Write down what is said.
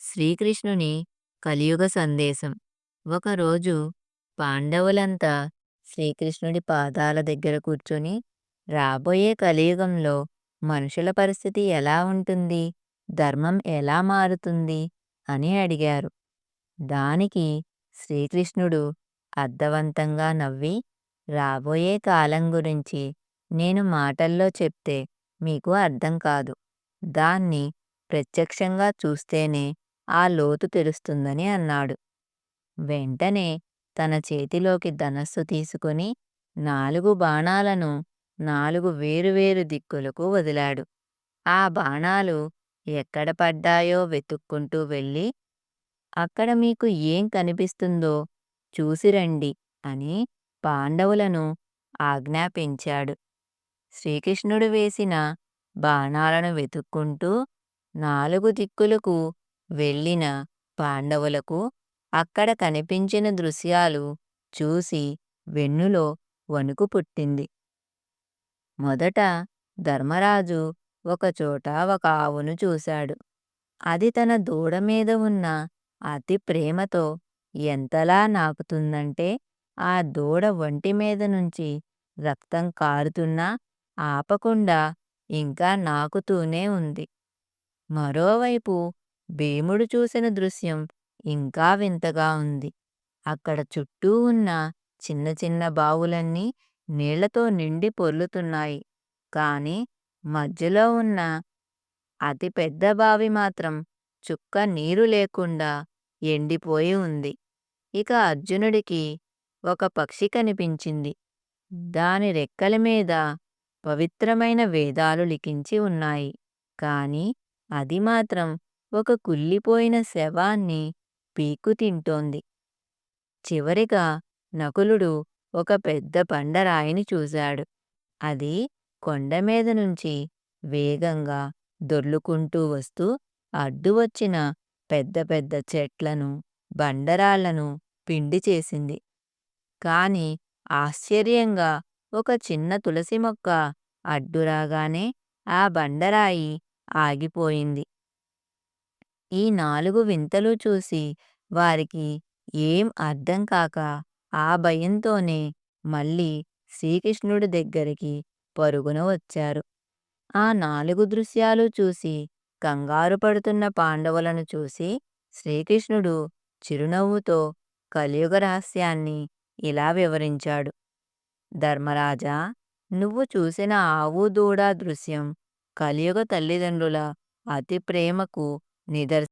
శ్రీకృష్ణుని కలియుగ సందేశం. ఒకరోజు పాండవులంతా శ్రీకృష్ణుడి పాదాల దగ్గర కూర్చొని రాబోయే కలియుగంలో మనుషుల పరిస్థితి ఎలా ఉంటుంది? ధర్మం ఎలా మారుతుంది? అని అడిగారు. దానికి శ్రీకృష్ణుడు అర్థవంతంగా నవ్వి రాబోయే కాలం గురించి నేను మాటల్లో చెప్తే మీకు అర్థం కాదు. దాన్ని ప్రత్యక్షంగా చూస్తేనే ఆ లోతు తెలుస్తుందని అన్నాడు. వెంటనే తన చేతిలోకి ధనస్సు తీసుకుని నాలుగు బాణాలను నాలుగు వేరువేరు దిక్కులకు వదిలాడు. ఆ బాణాలు ఎక్కడ పడ్డాయో వెతుక్కుంటూ వెళ్ళి అక్కడ మీకు ఏం కనిపిస్తుందో చూసిరండి అని పాండవులను ఆజ్ఞాపించాడు. శ్రీకృష్ణుడు వేసిన బాణాలను వెతుక్కుంటూ నాలుగు దిక్కులకు వెళ్ళిన పాండవులకు అక్కడ కనిపించిన దృశ్యాలు చూసి వెన్నులో వణుకు పుట్టింది. మొదట ధర్మరాజు ఒకచోట ఒక ఆవును చూశాడు. అది తన దూడమీద ఉన్న అతి ప్రేమతో ఎంతలా నాకుతుందంటే ఆ దూడ ఒంటి మీద నుంచి రక్తం కారుతున్నా ఆపకుండా ఇంకా నాకుతూనే ఉంది. మరోవైపు భీముడు చూసిన దృశ్యం ఇంకా వింతగా ఉంది. అక్కడ చుట్టూ ఉన్న చిన్న చిన్న బావులన్నీ నీళ్ళతో నిండి పొర్లుతున్నాయి. కాని మధ్యలో ఉన్న అతి పెద్ద బావి మాత్రం చుక్క నీరు లేకుండా ఎండిపోయి ఉంది. ఇక అర్జునుడికి ఒక పక్షి కనిపించింది. దాని రెక్కల మీద పవిత్రమైన వేదాలు లిఖించి ఉన్నాయి. కాని అది మాత్రం ఒక కుళ్ళిపోయిన శవాన్ని పీకు తింటోంది. చివరిగా నకులుడు ఒక పెద్ద బండరాయిని చూశాడు. అది కొండమీద నుంచి వేగంగా దొర్లుకుంటూ వస్తూ అడ్డువచ్చిన పెద్ద పెద్ద చెట్లను బండరాళ్ళను పిండి చేసింది. కాని ఆశ్చర్యంగా ఒక చిన్న తులసి మొక్క అడ్డురాగానే ఆ బండరాయి ఆగిపోయింది. ఈ నాలుగు వింతలు చూసి వారికి ఏం అర్థం కాక ఆ భయంతోనే మళ్ళీ శ్రీకృష్ణుడి దగ్గరికి పరుగున వచ్చారు. ఆ నాలుగు దృశ్యాలు చూసి కంగారు పడుతున్న పాండవులను చూసి శ్రీకృష్ణుడు చిరునవ్వుతో కలియుగ రహస్యాన్ని ఇలా వివరించాడు. ధర్మరాజా నువ్వు చూసిన ఆవు దూడ దృశ్యం కలియుగ తల్లిదండ్రుల అతి ప్రేమకు neither